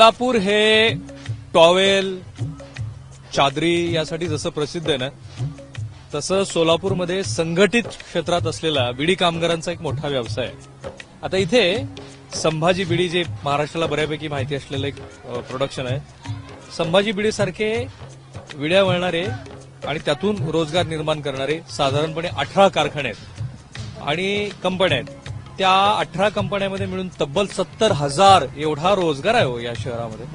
सोलापूर हे टॉवेल चादरी यासाठी जसं प्रसिद्ध आहे ना तसं सोलापूरमध्ये संघटित क्षेत्रात असलेला बिडी कामगारांचा एक मोठा व्यवसाय आहे. आता इथे संभाजी बिडी जे महाराष्ट्राला बऱ्यापैकी माहिती असलेलं एक प्रोडक्शन आहे. संभाजी बिडी सारखे विड्या वळणारे आणि त्यातून रोजगार निर्माण करणारे साधारणपणे अठरा कारखाने आहेत आणि कंपन्या आहेत. त्या अठरा कंपन्यांमध्ये मिळून तब्बल सत्तर हजार एवढा रोजगार आहे हो या शहरामध्ये.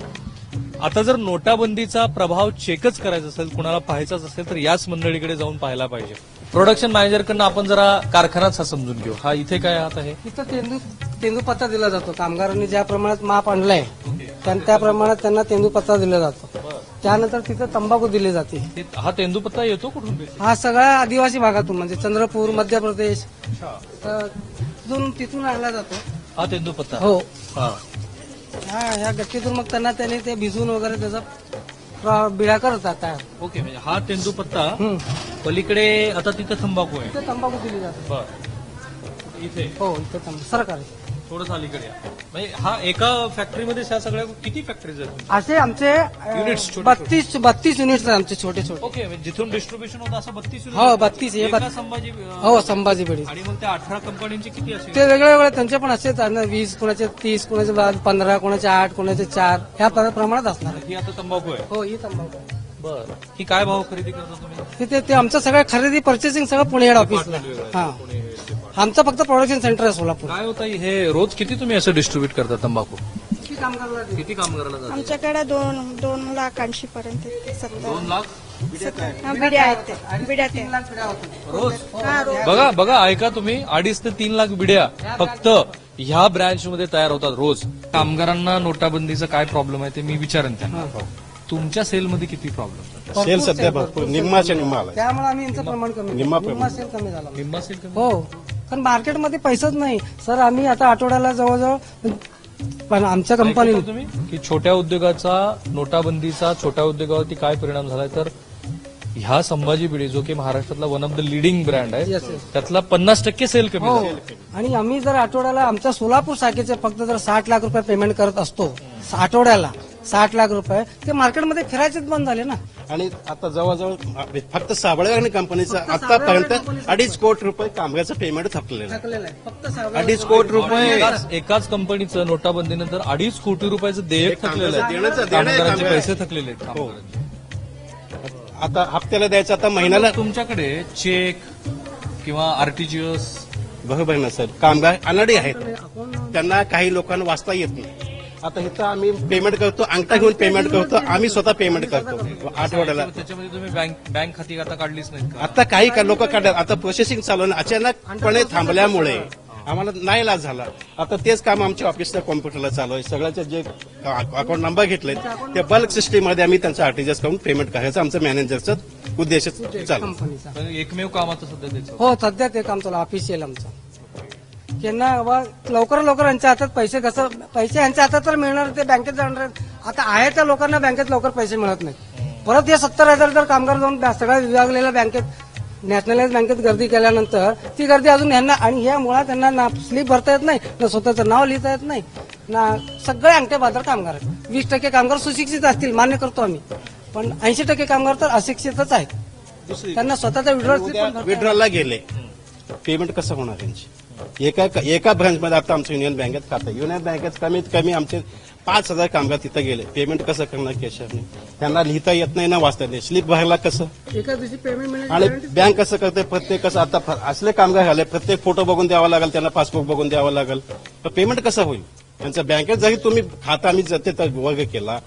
आता जर नोटाबंदीचा प्रभाव चेकच करायचा असेल कुणाला पाहायचाच असेल तर याच मंडळीकडे जाऊन पाहायला पाहिजे. प्रोडक्शन मॅनेजरकडनं आपण जरा कारखानाच हा समजून घेऊ. हा इथे काय आहात आहे? तिथं तेंदू तेंदू पत्ता दिला जातो. कामगारांनी ज्या प्रमाणात माप आणलाय त्या त्या प्रमाणात त्यांना तेंदू पत्ता दिला जातो. त्यानंतर तिथं तंबाखू दिली जाते. हे- हा तेंदूपत्ता येतो कुठून? हा सगळा आदिवासी भागातून म्हणजे चंद्रपूर मध्य प्रदेश. तिथून तिथून आणला जातो. हा तेंदूपत्ता हो. हा. हा ह्या गट्टीतून मग त्यांना त्यांनी ते भिजवून वगैरे त्याचा प्र- बिळा करतात तयार ओके म्हणजे हा तेंदूपत्ता हम्म. पलीकडे आता तिथं तंबाखू आहे. तिथं तंबाखू दिली जाते. बर. इथे. हो इथं तंबाखू. सरकारी. थोडंसं अलीकडे या. म्हणजे हा एका फॅक्टरीमध्ये ह्या सगळ्या किती फॅक्टरीज आहेत असे आमचे छोटे- बत्तीस बत्तीस युनिट्स आहेत आमचे छोटे छोटे. ओके म्हणजे जिथून डिस्ट्रीब्युशन होतं असं बत्तीस हो, 32 हे बत- संभाजी अं, हो संभाजी बेडी आणि मग त्या अठरा कंपन्यांची किती असेल ते वेगळे वेगळे त्यांचे पण त्यांना वीस कोणाचे तीस कोणाचे बा- पंधरा कोणाचे आठ कोणाचे चार ह्या प्र- प्रमाणात असणार आहे. ही आता तंबाखू आहे. हो ही तंबाखू आहे. बर. ही काय भाव खरेदी करता तुम्ही? ते आमचं सगळं खरेदी पर्चेसिंग सगळं पुणे हेड ऑफिसला हा. आमचं फक्त प्रोडक्शन सेंटर आहे सोलापूर. काय होतं हे रोज किती तुम्ही असं डिस्ट्रीब्युट करता तंबाखू? किती कामगार किती कामगाराला जाते? आमच्याकडे दोन दोन लाख ऐंशी पर्यंत सत्तर दोन लाख? हा, बिड्या आहेत ते. बिड्या ते. रोज? हा रोज. बघा बघा ऐका तुम्ही. अडीच ते तीन लाख बिड्या फक्त ह्या ब्रँच मध्ये तयार होतात रोज. कामगारांना नोटाबंदीचा काय प्रॉब्लेम आहे ते मी विचारेन त्यांना. तुमच्या सेलमध्ये किती प्रॉब्लेम सेल सध्या भरपूर. निम्माच्या निम्मा आलाय त्यामुळे आम्ही यांचं प्रमाण कमी. निम्मा सेल कमी झाला. निम्मा सेल कमी? हो. कारण मार्केटमध्ये पैसाच नाही. सर आम्ही आता आठवड्याला जवळजवळ पण आमच्या कंपनीने तुम्ही? की छोट्या उद्योगाचा नोटाबंदीचा छोट्या उद्योगावरती काय परिणाम झालाय? तर ह्या संभाजी बिडी जो की महाराष्ट्रातला one of the leading brand आहे Yes, yes. त्यातला पन्नास टक्के सेल कमी हो. झाला आणि आम्ही जर आठवड्याला आमच्या सोलापूर शाखेचे फक्त जर साठ लाख रुपये पेमेंट करत असतो आठवड्याला साठ लाख रुपये. ते मार्केटमध्ये फिरायचेच बंद झाले ना. आणि आता जवळजवळ फक्त साबळेवाणी कंपनीचं आतापर्यंत अडीच कोटी रुपये कामगारचं पेमेंट थकलेलं आहे. थकलेलं आहे. फक्त सहाव्या- अडीच कोटी रुपये. एकाच एकाच कंपनीचं नोटाबंदीनंतर अडीच कोटी रुपयाचं देयक थकलेलं आहे. देण्याचं- देणं आहे कामगारांचे कामगार. पैसे थकलेले आहेत कामगारांचे. आता हप्त्याला द्यायचं आता महिन्याला तुमच्याकडे चेक किंवा आरटीजीएस बरोबर ना सर कामगार अनाडी आहेत. त्यांना काही लोकांना वाचता येत नाही. आता इथं आम्ही पेमेंट करतो अंगठा घेऊन पेमेंट करतो आम्ही स्वतः पेमेंट करतो. आठवड्याला. त्याच्यामध्ये तुम्ही बँक बँक खाती आता काढलीच नाहीत का? आता काही लोक काढतात. आता प्रोसेसिंग चालू आहे. अचानकपणे थांबल्यामुळे आम्हाला नाही लाज झाला. आता तेच काम आमच्या ऑफिसच्या कॉम्प्युटरला चालू आहे. सगळ्याचे जे अकाउंट नंबर घेतले ते बल्क सिस्टीममध्ये आम्ही त्यांचं आरटीजीएस करून पेमेंट करायचं. आमचं मॅनेजरचं उद्देश चालू कंपनीचा पण एकमेव काम आता सध्या त्याचं. हो सध्या ते काम चालू ऑफिशियल आमचं. त्यांना बाबा लवकर लवकर यांच्या हातात पैसे कसं पैसे यांच्या हातात तर मिळणार ते बँकेत जाणार. आता आहे त्या लोकांना बँकेत लवकर पैसे मिळत नाही परत हे सत्तर हजार जर कामगार जाऊन सगळ्या विभागलेल्या बँकेत नॅशनलाइज बँकेत गर्दी केल्यानंतर ती गर्दी अजून यांना आणि ह्या मुळात त्यांना ना स्लीप भरता येत नाही ना स्वतःचं नाव लिहिता येत नाही ना सगळे अंगठे बाजार कामगार आहेत. वीस टक्के कामगार सुशिक्षित असतील मान्य करतो आम्ही. पण ऐंशी टक्के कामगार तर अशिक्षितच आहेत. त्यांना स्वतःचा विड्रॉल. विड्रॉलला गेले. पेमेंट कसं होणार त्यांची एका एका ब्रांचमध्ये आता आमचं युनियन बँकेत खातं. युनियन बँकेत कमीत कमी आमचे पाच हजार कामगार तिथं गेले. पेमेंट कसं करणार कॅशरने त्यांना लिहिता येत नाही ना वाचता येत नाही. स्लिप भरायला कसं? एका दिवशी पेमेंट आणि बँक कसं करते प्रत्येक कसं आता असले कामगार आले प्रत्येक फोटो बघून द्यावा लागेल त्यांना पासबुक बघून द्यावं लागेल. तर पेमेंट कसं होईल? यांचं बँकेत जरी तुम्ही खाता आम्ही जर ते वर्ग केला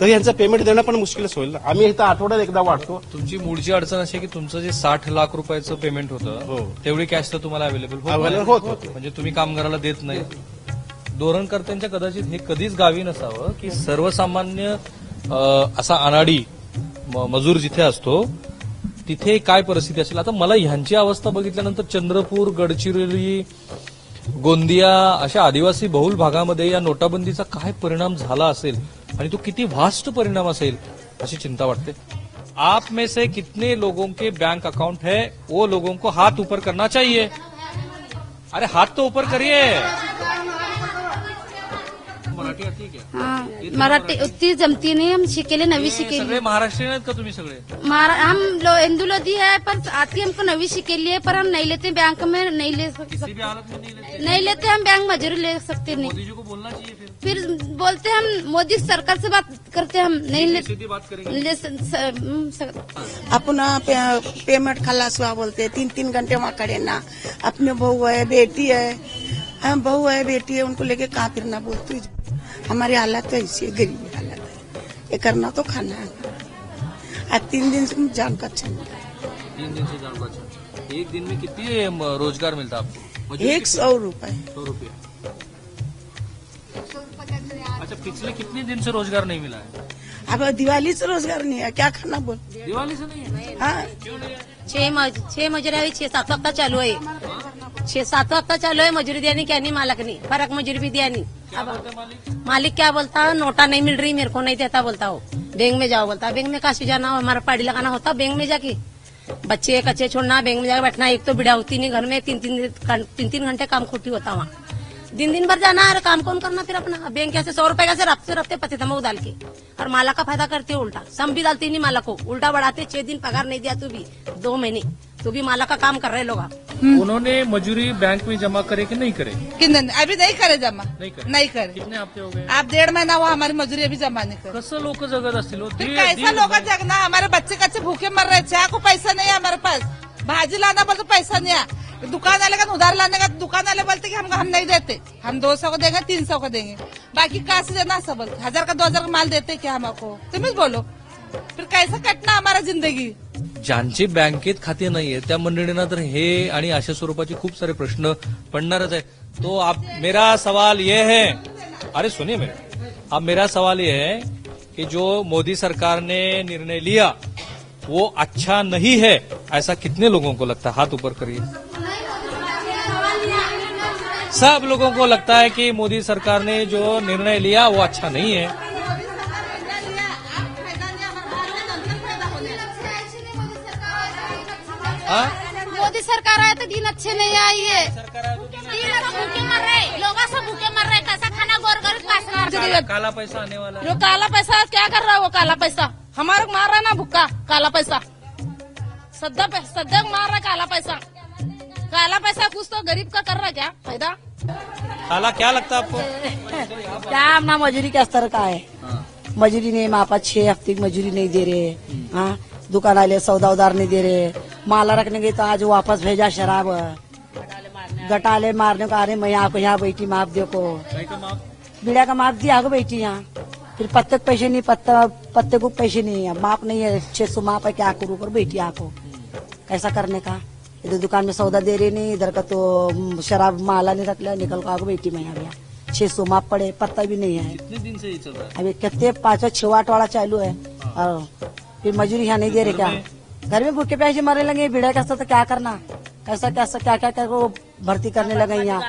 तरी यांचं पेमेंट देणं पण मुश्किलच होईल. आम्ही इथं आठवड्यात एकदा वाटतो तुमची मूळची अडचण अशी आहे की तुमचं जे साठ लाख रुपयाचं पेमेंट होतं हो. तेवढी कॅश तर तुम्हाला अवेलेबल Available होत होती. म्हणजे तुम्ही कामगाराला देत नाही. धोरणकर्त्यांच्या कदाचित हे कधीच गावी नसावं की सर्वसामान्य अं, असा अनाडी म- मजूर जिथे असतो तिथे काय परिस्थिती असेल? आता मला ह्यांची अवस्था बघितल्यानंतर चंद्रपूर गडचिरोली गोंदिया अशा आदिवासी बहुल भागामध्ये या नोटाबंदीचा काय परिणाम झाला असेल आणि तो किती व्हास्ट परिणाम असेल अशी चिंता वाटते. आप में से कितने लोगों के बैंक अकाउंट है वो लोगों को हाथ ऊपर करना चाहिए. अरे हाथ तो ऊपर करिए. मराठी है मराठी उतनी जमती नहीं हम शिकेले नवी शिकेली सगळे महाराष्ट्रीयन आहेत का तुम्ही सगळे? मारा हम लो, हिंदू लोधी है पर आती हमको नवी शिकेली है पर हम नहीं लेते बैंक में नहीं ले सक- किसी भी हालत में नहीं लेते। नहीं लेते हम बैंक मजूरी ले सकते नहीं। मोदी जी को बोलना चाहिए फिर। फिर बोलते हम मोदी सरकार से बात करते हम नहीं ले, सीधी बात करेंगे। ले स- स- हम्म, स- अपन पे, पेमेंट खलास हुआ बोलते तीन तीन घंटे वहाँ खड़े ना। अपने बहू है बेटी है हम बहू है बेटी है उनको लेके कहाँ फिरना बोलती हूँ। हमारी हालत तो ऐसी है गरीबी हालत है। ये करना तो खाना है। आज तीन दिन से जान का अच्छा नहीं तीन दिन से जान को अच्छा एक दिन में कितनी रोज़गार मिलता है आपको एक सौ रुपए। सौ रुपये। अच्छा पिछले कितने दिन से रोज़गार नहीं मिला है? अब दिवाली से रोज़गार नहीं है क्या खाना बोल? दिवाली से नहीं है? हाँ। छह छह मजुरी छह सात हफ़्ता चालू है। छह सात हफ़्ता चालू है मजूरी देनी क्या नहीं मालक नहीं। फ़र्क मजूरी भी दिया नहीं। क्या बोलते मालिक? मालिक क्या बोलता है? नोटा नहीं मिल रही मेरे को नहीं देता बोलता हो बैंक में जाओ बोलता बैंक में काशी जाना हो? हमारा पाड़ी लगाना होता बैंक में जाके। बच्चे कच्चे छोड़ना बैंक में जाकर बैठना। एक तो बिड़ा होती नहीं घर में तीन तीन तीन तीन घंटे काम खुटी होता वहाँ। दिन दिन भर जाना और काम कौन करना फिर अपना? बैंक कैसे सौ रुपए कैसे रफ्ते रफ्ते पते तमक डाल के। और माला का फ़ायदा करते हो उल्टा। सम भी डालती नहीं माला को। उल्टा बढ़ाते छह दिन पगार नहीं दिया तू भी। दो महीने। तू भी माला का काम कर रहे लोग उन्होंने मजूरी बैंक में जमा करे कि नहीं करे? कि नहीं अभी नहीं करे जमा। नहीं करे। नहीं करे। कितने हफ्ते हो गए? आप डेढ़ महीना हुआ हमारी मजुरी अभी जमा नहीं करे। कसं लोक जगत असतील हो? फिर कैसा लोग जगना हमारे बच्चे कच्चे भूखे मर रहे चाय को पैसा नहीं है हमारे पास। भाजी लाना बोलते पैसा नहीं है। दुकान वाले का उधार लाने का दुकान वाले बोलते कि हम हम नहीं देते। हम दो सौ को देंगे तीन सौ को देंगे। बाकी कहाँ से देना सब हजार का दो हजार का माल देते क्या हमको तुम ही बोलो। फिर कैसा कटना हमारा जिंदगी? ज्यांची बँकेत खाते नाहीये त्या मंडळींना तर हे आणि अशा स्वरूपाचे खूप सारे प्रश्न पडणारच आहे. तो आप मेरा सवाल ये है. अरे सुनिए मेरे अब मेरा सवाल ये है कि जो मोदी सरकार ने निर्णय लिया वो अच्छा नहीं है? ऐसा कितने लोगों को लगता है? हाथ ऊपर करिए। सब लोगों को लगता है कि मोदी सरकार ने जो निर्णय लिया वो अच्छा नहीं है। मोदी सरकार आए तो दिन अच्छे नहीं आई है। दिन भूखे मर रहे लोग सब भूखे मर रहे कैसा खाना गोर गरीब काला, काला पैसा आने वाला जो काला पैसा क्या कर रहा है वो काला पैसा? हमारे मार रहा है ना भुक्का काला पैसा? सद्दा सद्दा मार रहा है काला पैसा। काला पैसा कुछ तो गरीब का कर रहा है क्या? फ़ायदा? काला क्या लगता है आपको? क्या अपना मजूरी क्या स्तर का है? मजूरी नहीं मापा छह हफ़्ते की मजूरी नहीं दे रहे हाँ। दुकान वाले सौदा उदार नहीं दे रहे माला रखने गई तो आज वापस भेजा शराब। गटाले मारने को आ रहे मैं यहाँ को। यहाँ बैठी माप? देखो तो बीड़ा का माप दिया को बैठी यहाँ। फिर पत्ते को पैसे नहीं पत्ता पत्ते को पैसे नहीं है। माप नहीं है छह सौ माप है क्या करूँ पर बैठी आको कैसा करने का। इधर दुकान में सौदा दे रही नहीं इधर का तो शराब माला नहीं रख लिया निकल को आगे बैठी मैं यहाँ छह सौ माप पड़े पत्ता भी नहीं है। कितने दिन से ये चल रहा है? अभी कितने पांचवा छवा चालू है। और फिर मजूरी यहाँ नहीं दे रहे क्या? घर में भूखे प्यासे मरने लगे बिड़ा कैसा तो क्या करना? कैसा कैसा क्या क्या क्या को भर्ती करने लगे यहाँ।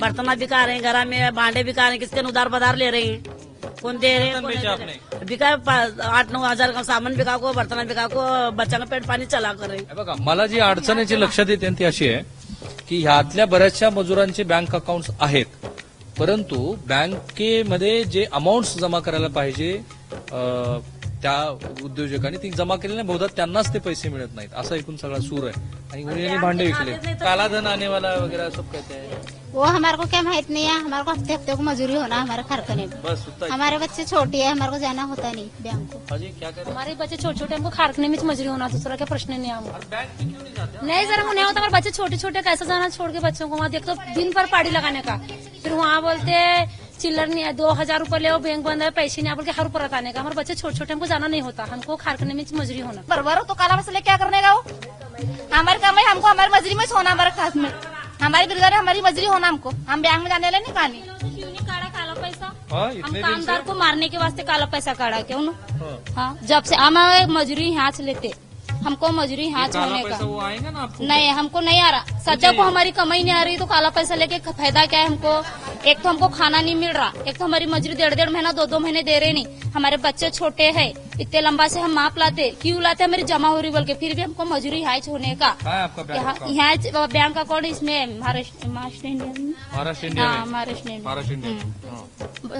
बर्तन बिका रहे हैं घर में भांडे बिका रहे हैं किसके उधार बधार ले रहे हैं? कौन दे रहे हैं। बिका पा- आठ नऊ हजार का सामान बिका को बर्तन बिका को बच्चा का पेट पाणी चला कर। रहे बघा मला जी अडचण याची लक्षात येते ती अशी आहे की ह्यातल्या बऱ्याचशा मजुरांचे बँक अकाउंट आहेत. परंतु बँकेमध्ये जे अमाऊंट जमा करायला पाहिजे त्या उद्योजकांनी ती जमा केलेली नाही बहुधा त्यांनाच ते पैसे मिळत नाहीत. असा एकूण सगळा सूर आहे. आणि उन्हें यांनी भांडे विकले. काला धन आने वाला है वगैरह सब कहते हैं वो हमारे को क्या माहीत नहीं है हमारे को हफ्ते हफ्ते को मजूरी होना हमारे कारखाने में. बस उतना ही हमारे बच्चे छोटे हैं हमारे को जाना होता नहीं बैंक को. क्या कर रहे हमारे बच्चे छोटे छोटे हमको खारकने में मजूरी होना दूसरा क्या प्रश्न नहीं है हमको? हैं बैंक में क्यों नहीं जाते नहीं सर हमको नहीं होता हमारे बच्चे छोटे छोटे कैसे जाना छोड़ के बच्चों को? वहाँ देख तो दिन भर पाड़ी लगाने का। फिर वहाँ बोलते हैं, चिल्लर नहीं है दो हज़ार रूपए ले बैंक बंद है पैसे नहीं है बोल के हर ऊपर आने का। हमारे बच्चे छोटे छोटे हमको जाना नहीं होता। हमको खारकने में मजूरी होना। बरबर तो काला मसले क्या करने का वो हमारे काम है हमको हमारी मजरी में सोना हमारे खास में। हमारी बिरगार हमारी मजरी होना हमको। हम बैंक में जाने नहीं कहानी नहीं काला पैसा? हाँ हम कामदार को मारने के वास्ते काला पैसा काढ़ा क्यों ना? हाँ। हाँ जब से हम मजूरी यहाँ से लेते। हमको मजूरी हाथ छोड़ने होने का। वो आएगा ना आपको? नहीं हमको नहीं आ रहा। सच्चा को हमारी कमाई नहीं आ रही तो काला पैसा लेके फ़ायदा क्या है हमको? एक तो हमको खाना नहीं मिल रहा एक तो हमारी मजूरी डेढ़ डेढ़ महीना दो दो महीने दे रहे नहीं। हमारे बच्चे छोटे हैं इतने लंबा से हम माप लाते क्यों लाते हमारी जमा हो रही बोल के। फिर भी हमको मजूरी हाई होने का। यहाँ बैंक अकाउंट इसमें है, महाराष्ट्र इंडिया हाँ में। महाराष्ट्र इंडिया हाँ.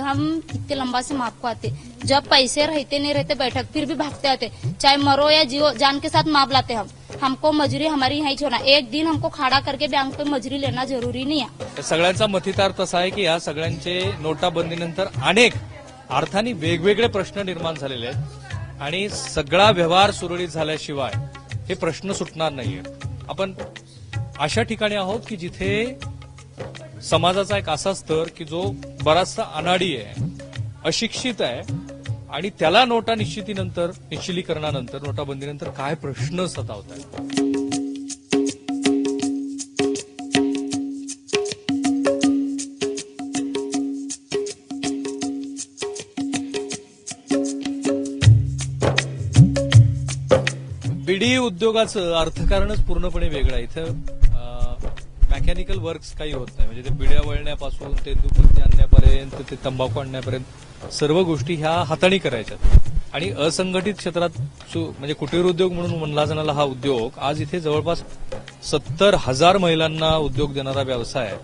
हम इतने लंबा से माप को आते जब पैसे रहते नहीं रहते बैठक फिर भी भागते आते चाहे मरो या जियो जान के साथ माप लाते हम। हमको मजूरी हमारी यहीं छोड़ना एक दिन हमको खड़ा करके बैंक पे मजूरी लेना जरूरी नहीं है। सगळ्यांचा मथितार तसा आहे की या सगळ्यांचे नोटाबंदीनंतर अनेक अर्थाने वेगवेगळे प्रश्न निर्माण झालेले आहेत. आणि सगळा व्यवहार सुरळीत झाल्याशिवाय हे प्रश्न सुटणार नाहीये. आपण अशा ठिकाणी आहोत की जिथे समाजाचा एक असा स्तर की जो बराचसा अनाडी आहे अशिक्षित आहे आणि त्याला नोटा निश्चितीनंतर निश्चिलीकरणानंतर नोटाबंदीनंतर काय प्रश्न सतावत आहेत बिडी उद्योगाचं अर्थकारणच पूर्णपणे वेगळं आहे. इथं मेकॅनिकल वर्क्स काही होत नाही. म्हणजे ते बिड्या वळण्यापासून ते दुपत्ती आणण्यापर्यंत ते तंबाखू आणण्यापर्यंत सर्व गोष्टी ह्या हाताळणी करायच्या आणि असंघटित क्षेत्रात म्हणजे कुटीर उद्योग म्हणून म्हणला जाणारा हा उद्योग आज इथे जवळपास सत्तर हजार महिलांना उद्योग देणारा व्यवसाय आहे.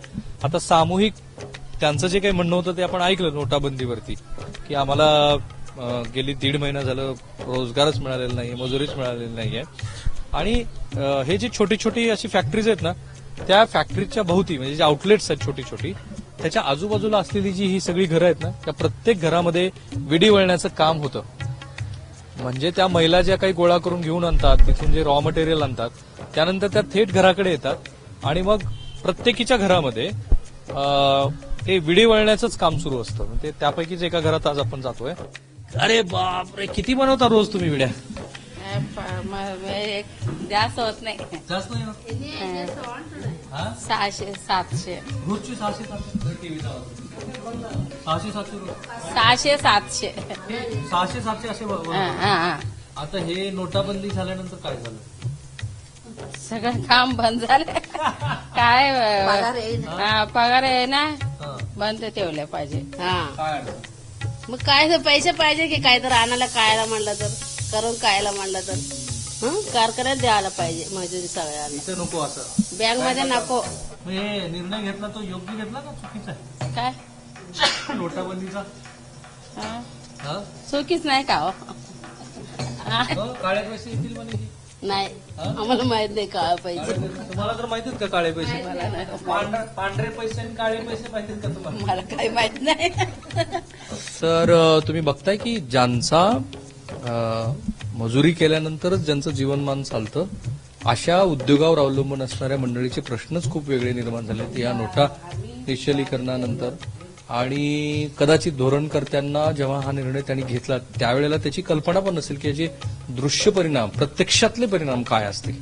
आता सामूहिक त्यांचं जे काही म्हणणं होतं ते आपण ऐकलं नोटाबंदीवरती की आम्हाला गेली दीड महिना झालं रोजगारच मिळालेला नाही मजुरीच मिळालेली नाहीये. आणि हे जी छोटी छोटी अशी फॅक्टरीज आहेत ना त्या फॅक्टरीच्या भोवती म्हणजे जे आउटलेट्स आहेत छोटी छोटी त्याच्या आजूबाजूला असलेली जी ही सगळी घरं आहेत ना त्या प्रत्येक घरामध्ये विडी वळण्याचं काम होतं. म्हणजे त्या महिला ज्या काही गोळा करून घेऊन आणतात तिथून जे रॉ मटेरियल आणतात त्यानंतर त्या थेट घराकडे येतात. आणि मग प्रत्येकीच्या घरामध्ये ते विडी वळण्याचंच काम सुरू असतं. म्हणजे त्यापैकीच एका घरात आज आपण जातोय. अरे बापरे किती बनवता रोज तुम्ही विड्या? जास्त होत नाही. जास्त नाही सहाशे सातशे. रोजची सहाशे सातशे. सहाशे सातशे रोज. सहाशे सातशे. सहाशे सातशे असे ब- हा, हा, हा. आता हे नोटाबंदी झाल्यानंतर काय झालं? सगळं काम बंद झालं. काय हा, पगार आहे ना हा. बंद ठेवले पाहिजे. काय अडचण? मग काय तर पैसे पाहिजे की काय तर आणायला खायला म्हणलं तर करून खायला म्हणलं तर हं? कारखान्यात द्यायला पाहिजे मजुरी सगळ्यांना इथं नको असं बँकमध्ये नको मग हे निर्णय घेतला तो योग्य घेतला का चुकीचा काय नोटाबंदीचा हा? हा? चुकीच नाही का हो हा? हो, काळे पैसे येतील म्हणे की. नाही. आम्हाला माहीत नाही काय पाहिजे तुम्हाला तर माहितीत का काळे पैसे? पांढरे पैसे आणि काळे पैसे माहितीत का तुम्हाला? मला काही माहीत नाही. अ, तुम्ही बघताय की ज्यांचा अ, मजुरी केल्यानंतरच ज्यांचं जीवनमान चालतं अशा उद्योगावर अवलंबून असणाऱ्या मंडळीचे प्रश्नच खूप वेगळे निर्माण झाले आहेत या नोटा निश्चलीकरणानंतर आणि कदाचित धोरणकर्त्यांना जेव्हा हा निर्णय त्यांनी घेतला त्यावेळेला त्याची कल्पना पण नसेल की याचे दृश्य परिणाम प्रत्यक्षातले परिणाम काय असतील.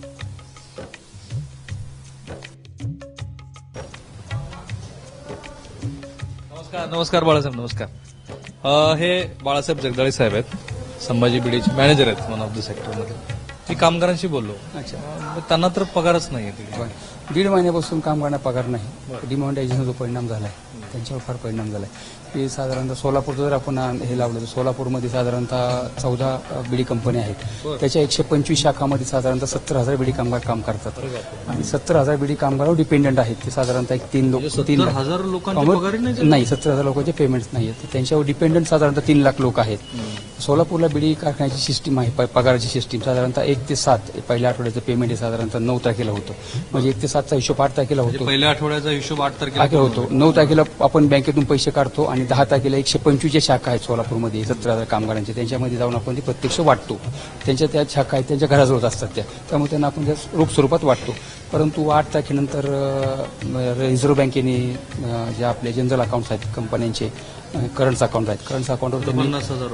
नमस्कार नमस्कार बाळासाहेब नमस्कार. हे बाळासाहेब जगदाळे साहेब आहेत. संभाजी बिडीचे मॅनेजर आहेत वन ऑफ द सेक्टरमध्ये मी कामगारांशी बोललो. अच्छा. त्यांना तर पगारच नाही आहे दीड महिन्यापासून काम करण्यास पगार नाही. डिमॉनिटायझेशन जो परिणाम झालाय. त्यांच्यावर फार परिणाम झालाय. की साधारणतः सोलापूरचं जर आपण हे लावलं तर सोलापूरमध्ये साधारणतः चौदा बिडी कंपन्या आहेत. त्याच्या एकशे पंचवीस शाखामध्ये साधारणतः सत्तर हजार बिडी कामगार काम करतात. आणि सत्तर हजार बिडी कामगार डिपेंडंट आहेत. ते साधारणतः एक तीन लोक तीन सत्तर हजार लोकांचे पगारही नाही झाले? नाही सत्तर हजार लोकांचे पेमेंट्स नाही आहेत. त्यांच्यावर डिपेंडंट साधारणतः तीन लाख लोक आहेत. सोलापूरला बिडी कारखान्याची सिस्टीम आहे प- पगाराची सिस्टीम साधारणतः एक ते सात पहिल्या आठवड्याचं पेमेंट हे साधारणतः नऊ तारखेला होतं. म्हणजे एक ते सातचा हिशोब आठ तारखेला होतो. पहिल्या आठवड्याचा हिशोब आठ तारखेला होतो. नऊ तारखेला आपण बँकेतून पैसे काढतो आणि दहा तारखेला एकशे पंचवीसच्या शाखा आहेत सोलापूरमध्ये सतरा हजार कामगारांच्या. त्यांच्यामध्ये जाऊन आपण ते प्रत्यक्ष वाटतो. त्यांच्या त्या शाखा आहेत त्यांच्या घराजवळ असतात त्या. त्यामुळे त्यांना आपण त्या रोख स्वरूपात वाटतो. परंतु आठ तारखेनंतर रिझर्व्ह बँकेने जे आपले जनरल अकाउंट्स आहेत कंपन्यांचे करंट्स अकाउंट आहेत. करंट्स अकाउंटवर त्यांनी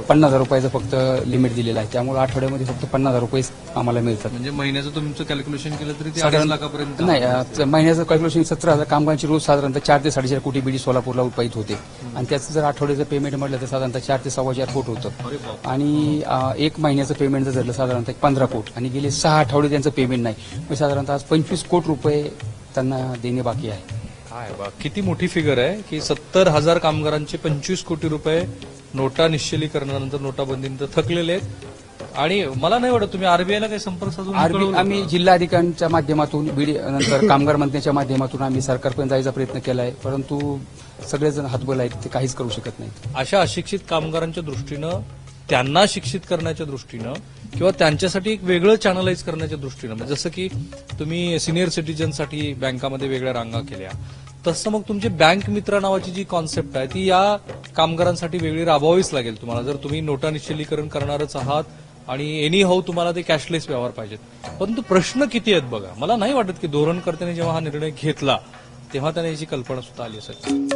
पन्नास हजार रुपयाचं फक्त लिमिट दिलेलं आहे. त्यामुळे आठवड्यामध्ये फक्त पन्नास हजार रुपये आम्हाला मिळतात. म्हणजे महिन्याचं तुमचं कॅल्क्युलेशन केलं तरी साधारण लाखापर्यंत नाही महिन्याचं कॅल्क्युलेशन सतरा हजार. कामगारांची रोज साधारणतः चार ते साडेचार कोटी बिडी सोलापूरला उत्पादित होते. आणि त्याचं जर आठवड्याचं पेमेंट म्हटलं तर साधारणतः चार ते सव्वा चार कोट होतं. आणि एक महिन्याचं पेमेंट जर धरलं साधारणतः पंधरा कोट. आणि गेले सहा आठवडे त्यांचं पेमेंट नाही. म्हणजे साधारणतः आज पंचवीस कोट रुपये त्यांना देणे बाकी आहे. काय बा किती मोठी फिगर आहे की सत्तर हजार कामगारांचे पंचवीस कोटी रुपये नोटा निश्चलीकरणानंतर नोटाबंदीनंतर थकलेले आहेत. आणि मला नाही वाटत तुम्ही आरबीआयला काही संपर्क साधून आरबी कळवलं आम्ही का? जिल्हाधिकाऱ्यांच्या माध्यमातून बीडी नंतर कामगार मंत्र्यांच्या माध्यमातून आम्ही सरकारपर्यंत जायचा प्रयत्न केला आहे परंतु सगळेजण हातबल आहेत ते काहीच करू शकत नाहीत. अशा अशिक्षित कामगारांच्या दृष्टीनं त्यांना शिक्षित करण्याच्या दृष्टीनं किंवा त्यांच्यासाठी एक वेगळं चॅनलाइज करण्याच्या दृष्टीनं. म्हणजे जसं की तुम्ही सिनियर सिटीजनसाठी बँकामध्ये वेगळ्या रांगा केल्या. तसं मग तुमची बँक मित्र नावाची जी कॉन्सेप्ट आहे ती या कामगारांसाठी वेगळी राबवावीच लागेल तुम्हाला. जर तुम्ही नोटा निश्चिलीकरण करणारच आहात आणि एनी हाऊ तुम्हाला ते कॅशलेस व्यवहार पाहिजेत. परंतु प्रश्न किती आहेत बघा. मला नाही वाटत की धोरणकर्त्याने जेव्हा हा निर्णय घेतला तेव्हा त्याने याची कल्पना सुद्धा आली असेल.